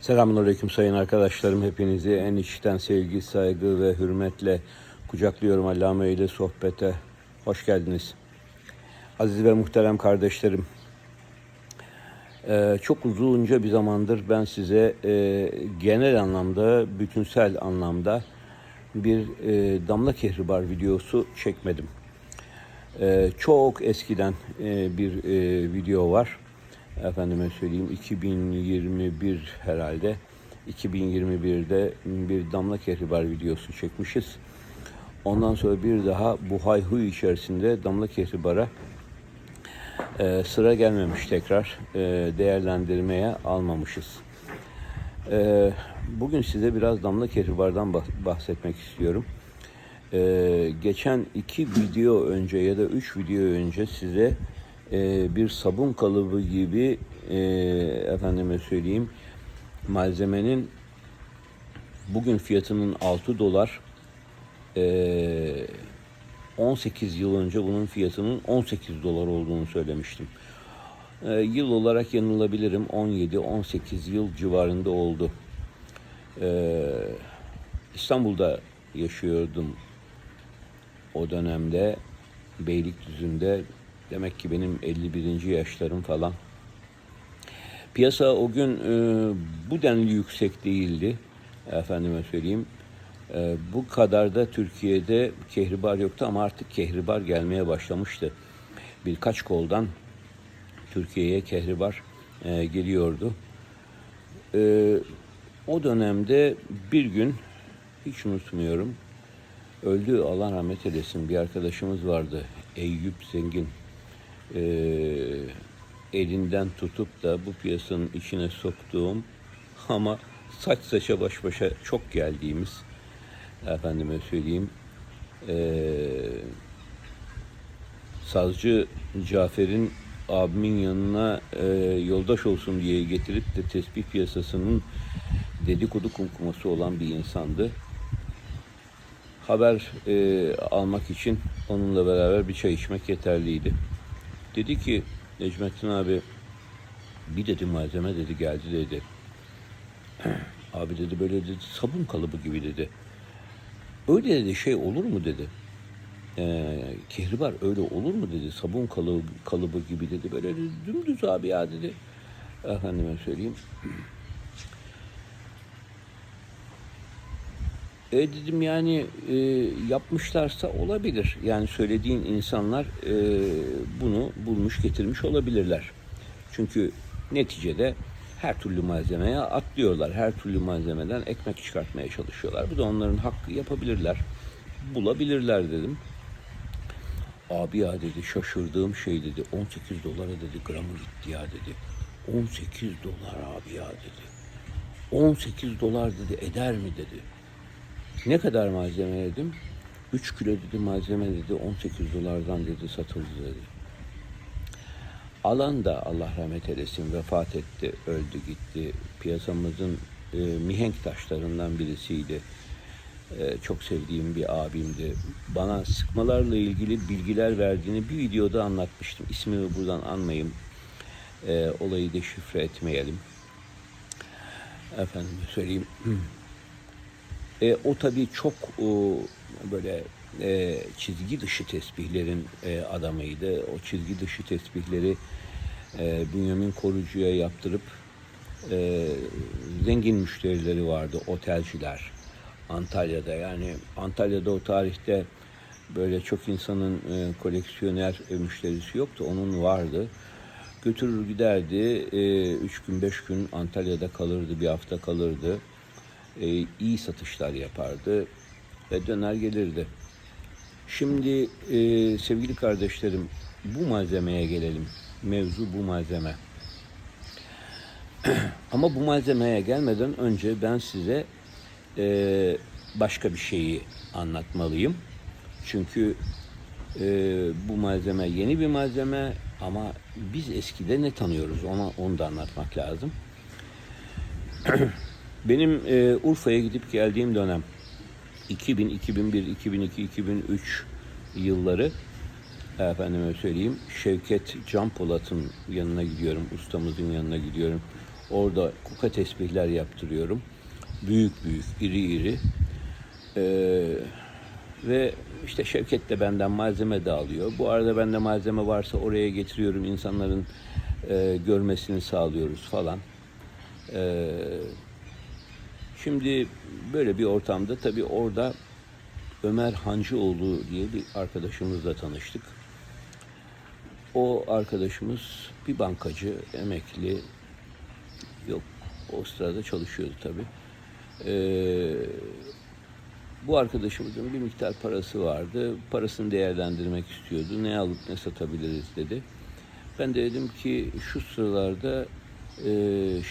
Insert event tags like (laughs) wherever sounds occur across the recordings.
Selamünaleyküm sayın arkadaşlarım. Hepinizi en içten sevgi, saygı ve hürmetle kucaklıyorum Allame ile sohbete. Hoş geldiniz. Aziz ve muhterem kardeşlerim. Ee, çok uzunca bir zamandır ben size e, genel anlamda, bütünsel anlamda bir e, damla kehribar videosu çekmedim. Ee, çok eskiden e, bir e, video var. Efendime söyleyeyim 2021 herhalde. 2021'de bir damla kehribar videosu çekmişiz. Ondan sonra bir daha bu hayhuy içerisinde damla kehribara e, sıra gelmemiş tekrar e, değerlendirmeye almamışız. E, bugün size biraz damla kehribardan bah- bahsetmek istiyorum. Ee, geçen iki video önce ya da üç video önce size e, bir sabun kalıbı gibi e, efendime söyleyeyim malzemenin bugün fiyatının 6 dolar e, 18 yıl önce bunun fiyatının 18 dolar olduğunu söylemiştim. E, yıl olarak yanılabilirim 17-18 yıl civarında oldu. E, İstanbul'da yaşıyordum o dönemde Beylikdüzü'nde demek ki benim 51. yaşlarım falan. Piyasa o gün e, bu denli yüksek değildi. Efendime söyleyeyim. E, bu kadar da Türkiye'de kehribar yoktu ama artık kehribar gelmeye başlamıştı. Birkaç koldan Türkiye'ye kehribar e, geliyordu. E, o dönemde bir gün hiç unutmuyorum öldü Allah rahmet eylesin bir arkadaşımız vardı Eyüp Zengin Ee, elinden tutup da bu piyasanın içine soktuğum ama saç saça baş başa çok geldiğimiz efendime söyleyeyim ee, sazcı Cafer'in abimin yanına e, yoldaş olsun diye getirip de tesbih piyasasının dedikodu kumkuması olan bir insandı haber e, almak için onunla beraber bir çay içmek yeterliydi. Dedi ki Necmettin abi bir dedi malzeme dedi geldi dedi. (clears throat) abi dedi böyle dedi sabun kalıbı gibi dedi. Öyle dedi şey olur mu dedi. E, kehribar öyle olur mu dedi sabun kalıbı, kalıbı gibi dedi. Böyle dedi, dümdüz abi ya dedi. Efendime söyleyeyim. (clears throat) E dedim yani e, yapmışlarsa olabilir. Yani söylediğin insanlar e, bunu bulmuş getirmiş olabilirler. Çünkü neticede her türlü malzemeye atlıyorlar. Her türlü malzemeden ekmek çıkartmaya çalışıyorlar. Bu da onların hakkı yapabilirler. Bulabilirler dedim. Abi ya dedi şaşırdığım şey dedi 18 dolara dedi gramı gitti ya dedi. 18 dolar abi ya dedi. 18 dolar dedi eder mi dedi. Ne kadar malzeme dedim? 3 kilo dedi malzeme dedi 18 dolardan dedi satıldı dedi. Alan da Allah rahmet eylesin vefat etti, öldü gitti. Piyasamızın e, mihenk taşlarından birisiydi. E, çok sevdiğim bir abimdi. Bana sıkmalarla ilgili bilgiler verdiğini bir videoda anlatmıştım. İsmini buradan anmayayım. E, olayı deşifre etmeyelim. Efendim söyleyeyim. (clears throat) E, o tabii çok o, böyle e, çizgi dışı tesbihlerin e, adamıydı. O çizgi dışı tesbihleri e, Bünyamin Korucu'ya yaptırıp e, zengin müşterileri vardı, otelciler. Antalya'da yani Antalya'da o tarihte böyle çok insanın e, koleksiyoner e, müşterisi yoktu. Onun vardı. Götürür giderdi. E, üç gün beş gün Antalya'da kalırdı. Bir hafta kalırdı e, iyi satışlar yapardı ve döner gelirdi. Şimdi e, sevgili kardeşlerim bu malzemeye gelelim. Mevzu bu malzeme. (clears throat) Ama bu malzemeye gelmeden önce ben size e, başka bir şeyi anlatmalıyım. Çünkü e, bu malzeme yeni bir malzeme ama biz eskide ne tanıyoruz ona onu da anlatmak lazım. (clears throat) Benim e, Urfa'ya gidip geldiğim dönem 2000, 2001, 2002, 2003 yılları efendime söyleyeyim Şevket Can Polat'ın yanına gidiyorum, ustamızın yanına gidiyorum. Orada kuka tesbihler yaptırıyorum. Büyük büyük, iri iri. Ee, ve işte Şevket de benden malzeme de alıyor. Bu arada bende malzeme varsa oraya getiriyorum. insanların e, görmesini sağlıyoruz falan. Ee, şimdi böyle bir ortamda tabii orada Ömer Hancıoğlu diye bir arkadaşımızla tanıştık. O arkadaşımız bir bankacı, emekli. Yok, o sırada çalışıyordu tabii. Ee, bu arkadaşımızın bir miktar parası vardı. Parasını değerlendirmek istiyordu. Ne alıp ne satabiliriz dedi. Ben de dedim ki şu sıralarda e,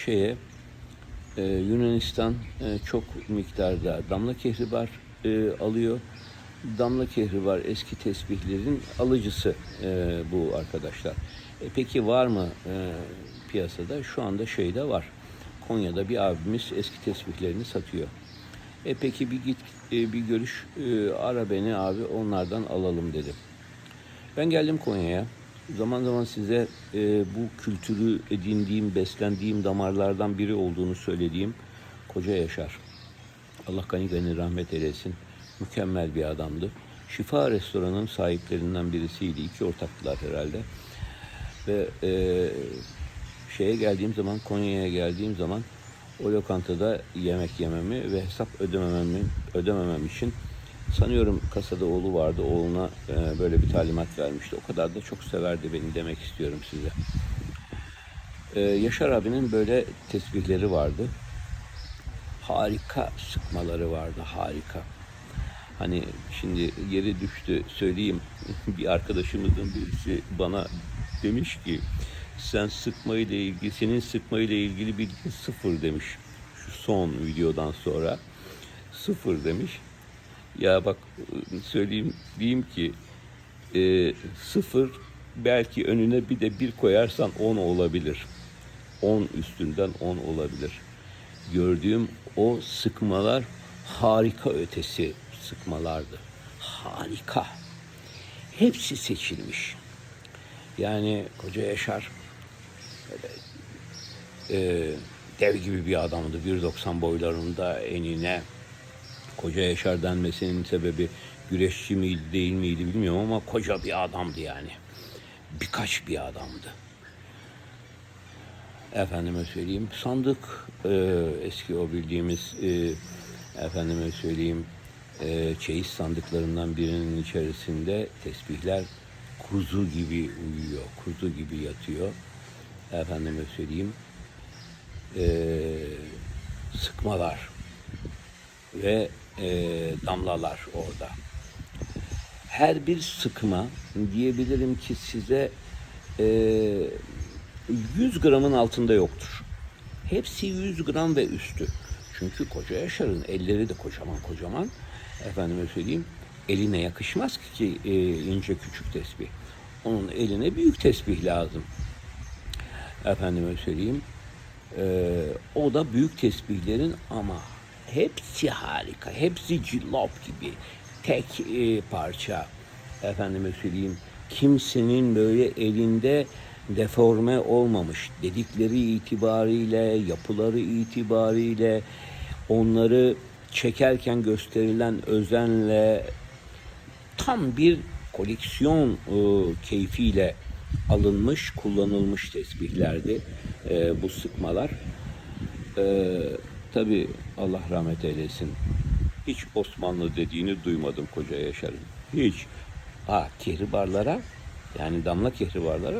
şeye e, Yunanistan e, çok miktarda damla kehribar e, alıyor. Damla kehribar eski tesbihlerin alıcısı e, bu arkadaşlar. E, peki var mı e, piyasada? Şu anda şeyde var. Konya'da bir abimiz eski tesbihlerini satıyor. E peki bir git e, bir görüş e, ara beni abi onlardan alalım dedim. Ben geldim Konya'ya. Zaman zaman size e, bu kültürü edindiğim, beslendiğim damarlardan biri olduğunu söylediğim Koca Yaşar. Allah gani gani rahmet eylesin. Mükemmel bir adamdı. Şifa restoranın sahiplerinden birisiydi. İki ortaktılar herhalde. Ve e, şeye geldiğim zaman, Konya'ya geldiğim zaman o lokantada yemek yememi ve hesap ödemememi, ödememem için sanıyorum kasada oğlu vardı. Oğluna e, böyle bir talimat vermişti. O kadar da çok severdi beni demek istiyorum size. E, Yaşar abinin böyle tesbihleri vardı. Harika sıkmaları vardı. Harika. Hani şimdi yeri düştü söyleyeyim. (laughs) bir arkadaşımızın birisi bana demiş ki sen sıkma ile ilgili senin sıkma ile ilgili bilgin sıfır demiş. Şu son videodan sonra sıfır demiş. Ya bak söyleyeyim diyeyim ki e, sıfır belki önüne bir de bir koyarsan on olabilir. On üstünden on olabilir. Gördüğüm o sıkmalar harika ötesi sıkmalardı. Harika. Hepsi seçilmiş. Yani Koca Yaşar e, dev gibi bir adamdı. 1.90 boylarında enine Koca Yaşar denmesinin sebebi güreşçi miydi değil miydi bilmiyorum ama koca bir adamdı yani. Birkaç bir adamdı. Efendime söyleyeyim sandık e, eski o bildiğimiz e, efendime söyleyeyim e, çeyiz sandıklarından birinin içerisinde tesbihler kuzu gibi uyuyor, kuzu gibi yatıyor. Efendime söyleyeyim e, sıkmalar ve e, damlalar orada. Her bir sıkma diyebilirim ki size e, 100 gramın altında yoktur. Hepsi 100 gram ve üstü. Çünkü koca Yaşar'ın elleri de kocaman kocaman. Efendime söyleyeyim eline yakışmaz ki e, ince küçük tesbih. Onun eline büyük tesbih lazım. Efendime söyleyeyim. E, o da büyük tesbihlerin ama hepsi harika. Hepsi cillop gibi. Tek e, parça. Efendime söyleyeyim. Kimsenin böyle elinde deforme olmamış dedikleri itibariyle, yapıları itibariyle onları çekerken gösterilen özenle tam bir koleksiyon e, keyfiyle alınmış, kullanılmış tesbihlerdi e, bu sıkmalar. E, Tabi Allah rahmet eylesin. Hiç Osmanlı dediğini duymadım koca Yaşar'ın. Hiç. Ha kehribarlara yani damla kehribarlara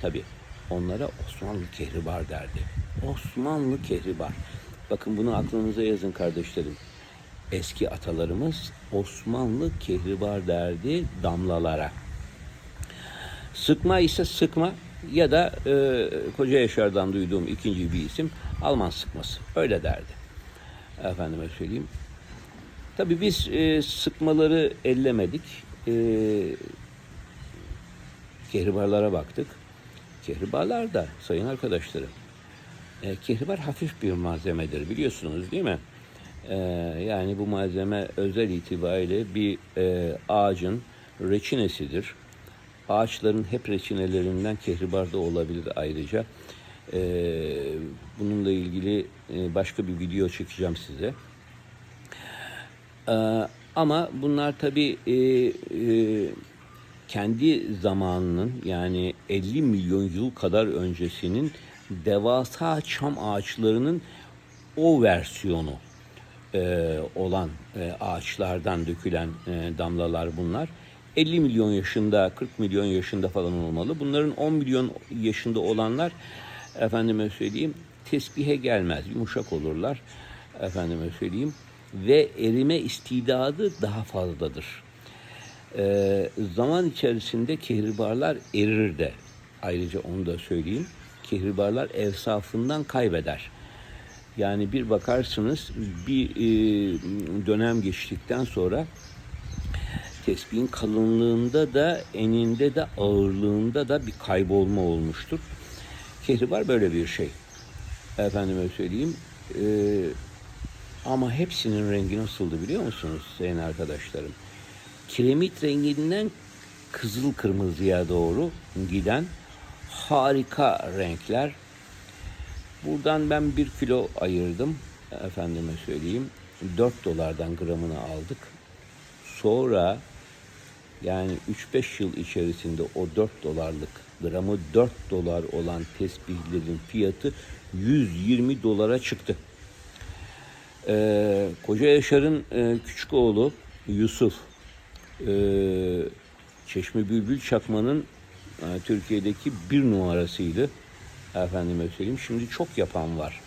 tabi onlara Osmanlı kehribar derdi. Osmanlı kehribar. Bakın bunu aklınıza yazın kardeşlerim. Eski atalarımız Osmanlı kehribar derdi damlalara. Sıkma ise sıkma ya da e, Koca Yaşar'dan duyduğum ikinci bir isim Alman sıkması. Öyle derdi. Efendime söyleyeyim. Tabii biz e, sıkmaları ellemedik. E, kehribarlara baktık. Kehribarlar da sayın arkadaşlarım. E, kehribar hafif bir malzemedir biliyorsunuz değil mi? E, yani bu malzeme özel itibariyle bir e, ağacın reçinesidir. Ağaçların hep reçinelerinden kehribar da olabilir ayrıca. E, Bununla ilgili e, başka bir video çekeceğim size. Ee, ama bunlar tabii e, e, kendi zamanının yani 50 milyon yıl kadar öncesinin devasa çam ağaçlarının o versiyonu olan ağaçlardan dökülen damlalar bunlar. 50 milyon yaşında, 40 milyon yaşında falan olmalı. Bunların 10 milyon yaşında olanlar efendime söyleyeyim tesbihe gelmez, yumuşak olurlar. Efendime söyleyeyim ve erime istidadı daha fazladır. Ee, zaman içerisinde kehribarlar erir de. Ayrıca onu da söyleyeyim. Kehribarlar evsafından kaybeder. Yani bir bakarsınız bir e, dönem geçtikten sonra tespihin kalınlığında da eninde de ağırlığında da bir kaybolma olmuştur. Kehribar böyle bir şey. Efendime söyleyeyim. E, ama hepsinin rengi nasıldı biliyor musunuz sayın arkadaşlarım? Kiremit renginden kızıl kırmızıya doğru giden harika renkler. Buradan ben bir kilo ayırdım. Efendime söyleyeyim. 4 dolardan gramını aldık. Sonra yani 3-5 yıl içerisinde o 4 dolarlık gramı 4 dolar olan tesbihlerin fiyatı 120 dolara çıktı. Ee, Koca Yaşar'ın e, küçük oğlu Yusuf e, Çeşme Bülbül Çakma'nın e, Türkiye'deki bir numarasıydı. Efendime söyleyeyim. Şimdi çok yapan var.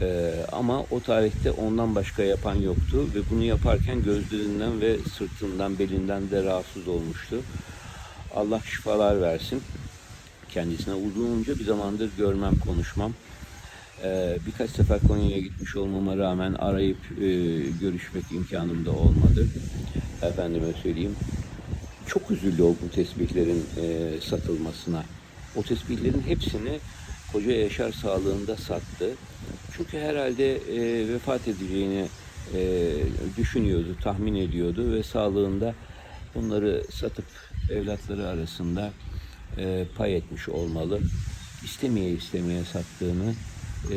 Ee, ama o tarihte ondan başka yapan yoktu ve bunu yaparken gözlerinden ve sırtından, belinden de rahatsız olmuştu. Allah şifalar versin. Kendisine uzunca bir zamandır görmem, konuşmam. Ee, birkaç sefer Konya'ya gitmiş olmama rağmen arayıp e, görüşmek imkanım da olmadı. Efendime söyleyeyim. Çok üzüldü o bu tesbihlerin e, satılmasına. O tesbihlerin hepsini Koca Yaşar sağlığında sattı. Çünkü herhalde e, vefat edeceğini düşünüyordu, tahmin ediyordu ve sağlığında bunları satıp evlatları arasında e, pay etmiş olmalı. İstemeye istemeye sattığını e,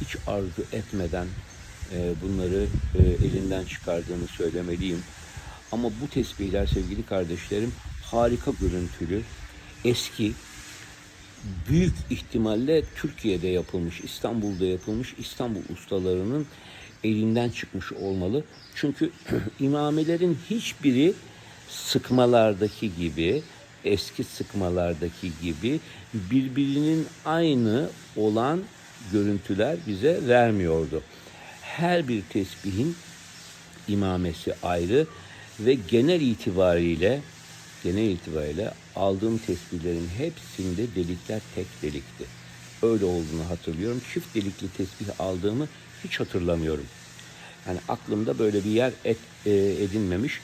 hiç arzu etmeden e, bunları e, elinden çıkardığını söylemeliyim. Ama bu tesbihler sevgili kardeşlerim harika görüntülü, eski, büyük ihtimalle Türkiye'de yapılmış, İstanbul'da yapılmış İstanbul ustalarının elinden çıkmış olmalı. Çünkü (clears throat) imamelerin hiçbiri sıkmalardaki gibi, eski sıkmalardaki gibi birbirinin aynı olan görüntüler bize vermiyordu. Her bir tesbihin imamesi ayrı ve genel itibariyle genel itibariyle aldığım tesbihlerin hepsinde delikler tek delikti. Öyle olduğunu hatırlıyorum. Çift delikli tesbih aldığımı hiç hatırlamıyorum. Yani aklımda böyle bir yer et, e, edinmemiş.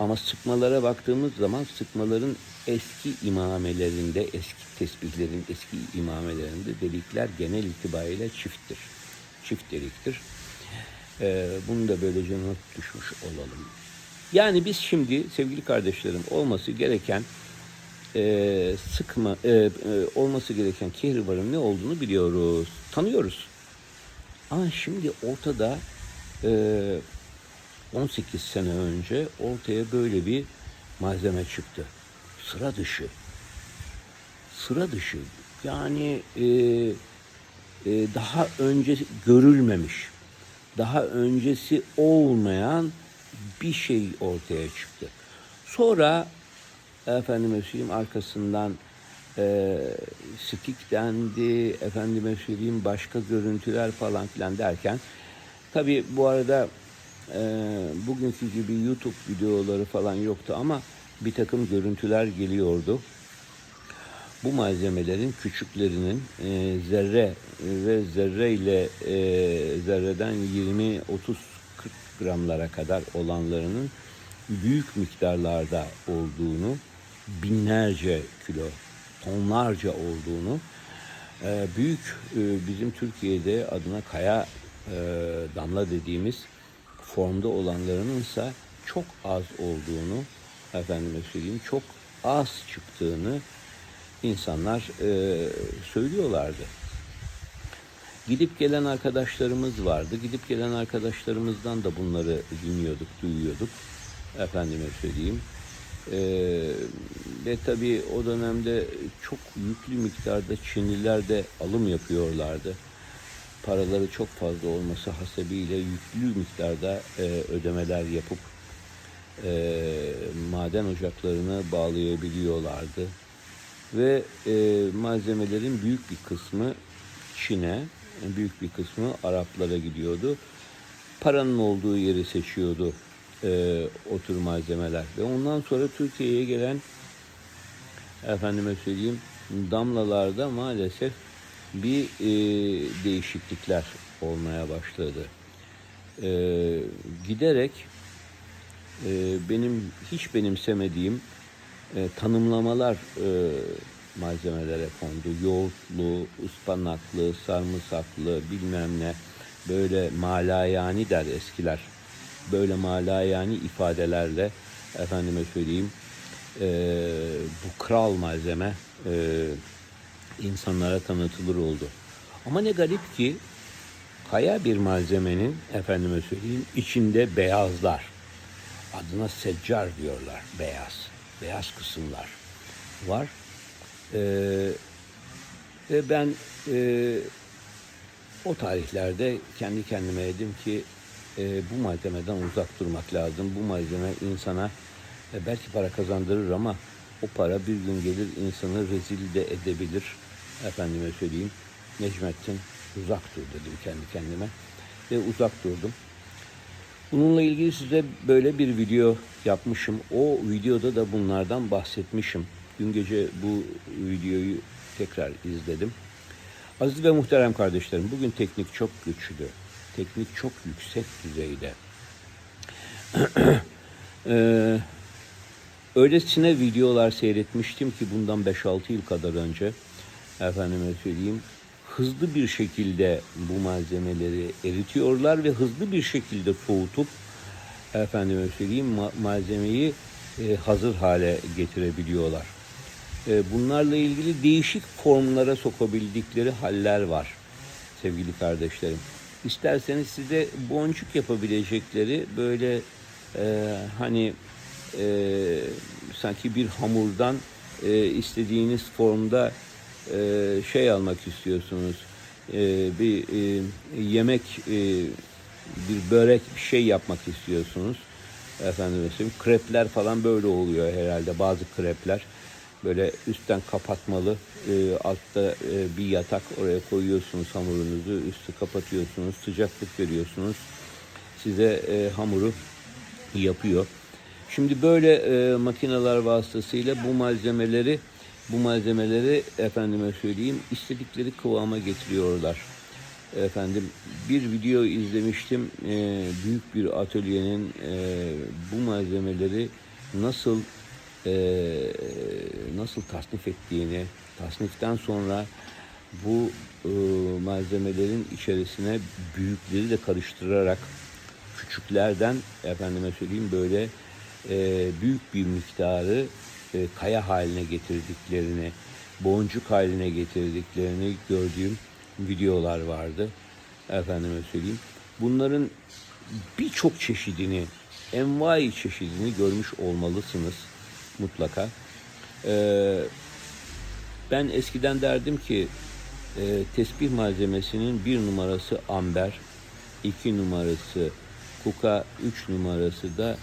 Ama sıkmalara baktığımız zaman sıkmaların eski imamelerinde, eski tesbihlerin eski imamelerinde delikler genel itibariyle çifttir. Çift deliktir. Ee, bunu da böylece not düşmüş olalım. Yani biz şimdi sevgili kardeşlerim olması gereken e, sıkma e, e, olması gereken kehribarın ne olduğunu biliyoruz, tanıyoruz. Ama şimdi ortada e, 18 sene önce ortaya böyle bir malzeme çıktı. Sıra dışı. Sıra dışı. Yani e, e, daha önce görülmemiş, daha öncesi olmayan bir şey ortaya çıktı. Sonra efendime söyleyeyim arkasından e, stik dendi, efendime söyleyeyim başka görüntüler falan filan derken tabi bu arada e, bugünkü gibi YouTube videoları falan yoktu ama bir takım görüntüler geliyordu. Bu malzemelerin küçüklerinin e, zerre ve zerre ile e, zerreden 20 30 40 gramlara kadar olanlarının büyük miktarlarda olduğunu, binlerce kilo, tonlarca olduğunu, e, büyük e, bizim Türkiye'de adına kaya e, damla dediğimiz formda olanlarının ise çok az olduğunu, efendime söyleyeyim çok az çıktığını insanlar e, söylüyorlardı. Gidip gelen arkadaşlarımız vardı. Gidip gelen arkadaşlarımızdan da bunları dinliyorduk, duyuyorduk. Efendime söyleyeyim. Ee, ve tabii o dönemde çok yüklü miktarda Çinliler de alım yapıyorlardı. Paraları çok fazla olması hasebiyle yüklü miktarda e, ödemeler yapıp e, maden ocaklarını bağlayabiliyorlardı. Ve e, malzemelerin büyük bir kısmı Çin'e, büyük bir kısmı Araplara gidiyordu. Paranın olduğu yeri seçiyordu e, o tür malzemeler. Ve ondan sonra Türkiye'ye gelen efendime söyleyeyim damlalarda maalesef bir e, değişiklikler olmaya başladı. E, giderek e, benim hiç benimsemediğim e, tanımlamalar e, malzemelere kondu. Yoğurtlu, ıspanaklı, sarımsaklı bilmem ne böyle malayani der eskiler. Böyle malayani ifadelerle efendime söyleyeyim e, bu kral malzeme e, insanlara tanıtılır oldu. Ama ne garip ki kaya bir malzemenin efendime söyleyeyim içinde beyazlar. Adına seccar diyorlar. Beyaz. Beyaz kısımlar var. Ee, ve ben e, o tarihlerde kendi kendime dedim ki e, bu malzemeden uzak durmak lazım. Bu malzeme insana e, belki para kazandırır ama o para bir gün gelir insanı rezil de edebilir. Efendime söyleyeyim. Necmettin uzak dur dedim kendi kendime. Ve uzak durdum. Bununla ilgili size böyle bir video yapmışım. O videoda da bunlardan bahsetmişim. Dün gece bu videoyu tekrar izledim. Aziz ve muhterem kardeşlerim, bugün teknik çok güçlü. Teknik çok yüksek düzeyde. (clears throat) Ee, öylesine videolar seyretmiştim ki bundan 5-6 yıl kadar önce efendime söyleyeyim hızlı bir şekilde bu malzemeleri eritiyorlar ve hızlı bir şekilde soğutup efendime söyleyeyim ma- malzemeyi e, hazır hale getirebiliyorlar. E, bunlarla ilgili değişik formlara sokabildikleri haller var sevgili kardeşlerim. İsterseniz size boncuk yapabilecekleri böyle e, hani e, sanki bir hamurdan e, istediğiniz formda e, şey almak istiyorsunuz. E, bir e, yemek, e, bir börek bir şey yapmak istiyorsunuz. Efendim mesela krepler falan böyle oluyor herhalde bazı krepler. Böyle üstten kapatmalı, e, altta bir yatak oraya koyuyorsunuz hamurunuzu, üstü kapatıyorsunuz, sıcaklık veriyorsunuz. Size hamuru yapıyor. Şimdi böyle makineler vasıtasıyla bu malzemeleri bu malzemeleri efendime söyleyeyim istedikleri kıvama getiriyorlar. Efendim bir video izlemiştim e, büyük bir atölyenin e, bu malzemeleri nasıl e, nasıl tasnif ettiğini, tasniften sonra bu e, malzemelerin içerisine büyükleri de karıştırarak küçüklerden efendime söyleyeyim böyle e, büyük bir miktarı e, kaya haline getirdiklerini, boncuk haline getirdiklerini gördüğüm videolar vardı. Efendime söyleyeyim. Bunların birçok çeşidini, envai çeşidini görmüş olmalısınız mutlaka. Ee, ben eskiden derdim ki e, tesbih malzemesinin bir numarası amber, iki numarası kuka, üç numarası da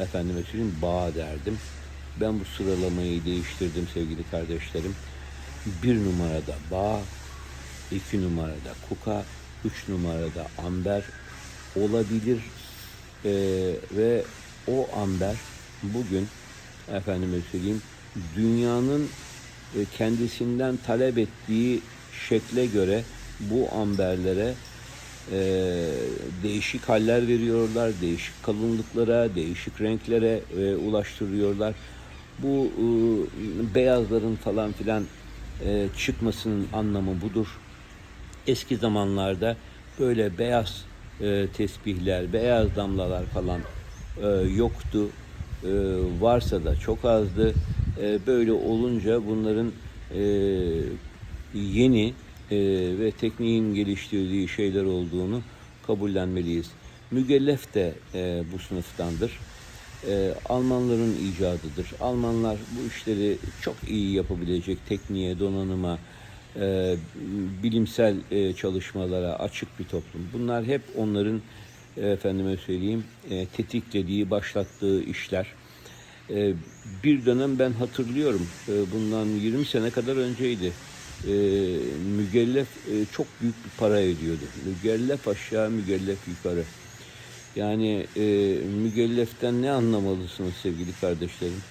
efendime söyleyeyim bağ derdim. Ben bu sıralamayı değiştirdim sevgili kardeşlerim. Bir numarada bağ, iki numarada kuka, üç numarada amber olabilir Ee, ve o amber bugün efendime söyleyeyim dünyanın e, kendisinden talep ettiği şekle göre bu amberlere e, değişik haller veriyorlar, değişik kalınlıklara, değişik renklere e, ulaştırıyorlar. Bu e, beyazların falan filan e, çıkmasının anlamı budur. Eski zamanlarda böyle beyaz e, tesbihler, beyaz damlalar falan e, yoktu. E, varsa da çok azdı. E, böyle olunca bunların e, yeni e, ve tekniğin geliştirdiği şeyler olduğunu kabullenmeliyiz. Mügellef de e, bu sınıftandır. E, Almanların icadıdır. Almanlar bu işleri çok iyi yapabilecek tekniğe, donanıma, e, bilimsel e, çalışmalara açık bir toplum. Bunlar hep onların e, efendime söyleyeyim e, tetiklediği, başlattığı işler. E, bir dönem ben hatırlıyorum, e, bundan 20 sene kadar önceydi. E, mügellef e, çok büyük bir para ediyordu. Mügellef aşağı, mügellef yukarı. Yani e, mügelleften ne anlamalısınız sevgili kardeşlerim?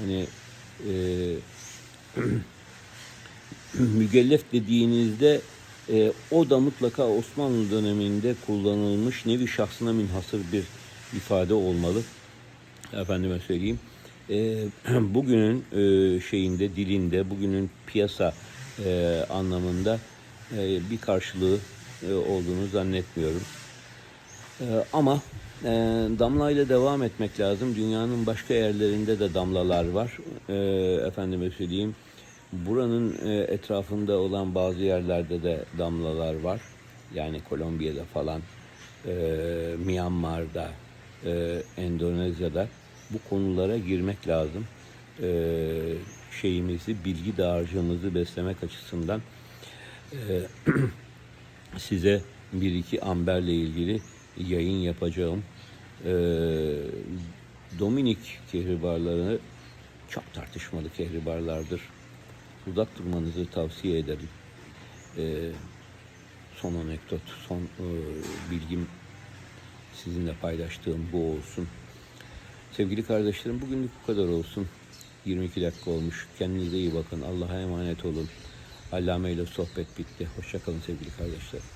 Hani e, (clears throat) mügellef dediğinizde e, o da mutlaka Osmanlı döneminde kullanılmış nevi şahsına münhasır bir ifade olmalı. Efendime söyleyeyim. E, (clears throat) bugünün e, şeyinde, dilinde, bugünün piyasa e, anlamında e, bir karşılığı e, olduğunu zannetmiyorum. Ee, ama e, damlayla devam etmek lazım. Dünyanın başka yerlerinde de damlalar var. E, efendime söyleyeyim. Buranın e, etrafında olan bazı yerlerde de damlalar var. Yani Kolombiya'da falan, e, Myanmar'da, e, Endonezya'da bu konulara girmek lazım. E, şeyimizi, bilgi dağarcığımızı beslemek açısından e, (clears throat) size bir iki amberle ilgili yayın yapacağım. Ee, Dominik kehribarları çok tartışmalı kehribarlardır. Uzak durmanızı tavsiye ederim. Ee, son anekdot, son e, bilgim sizinle paylaştığım bu olsun. Sevgili kardeşlerim bugünlük bu kadar olsun. 22 dakika olmuş. Kendinize iyi bakın. Allah'a emanet olun. Allame ile sohbet bitti. Hoşçakalın sevgili kardeşlerim.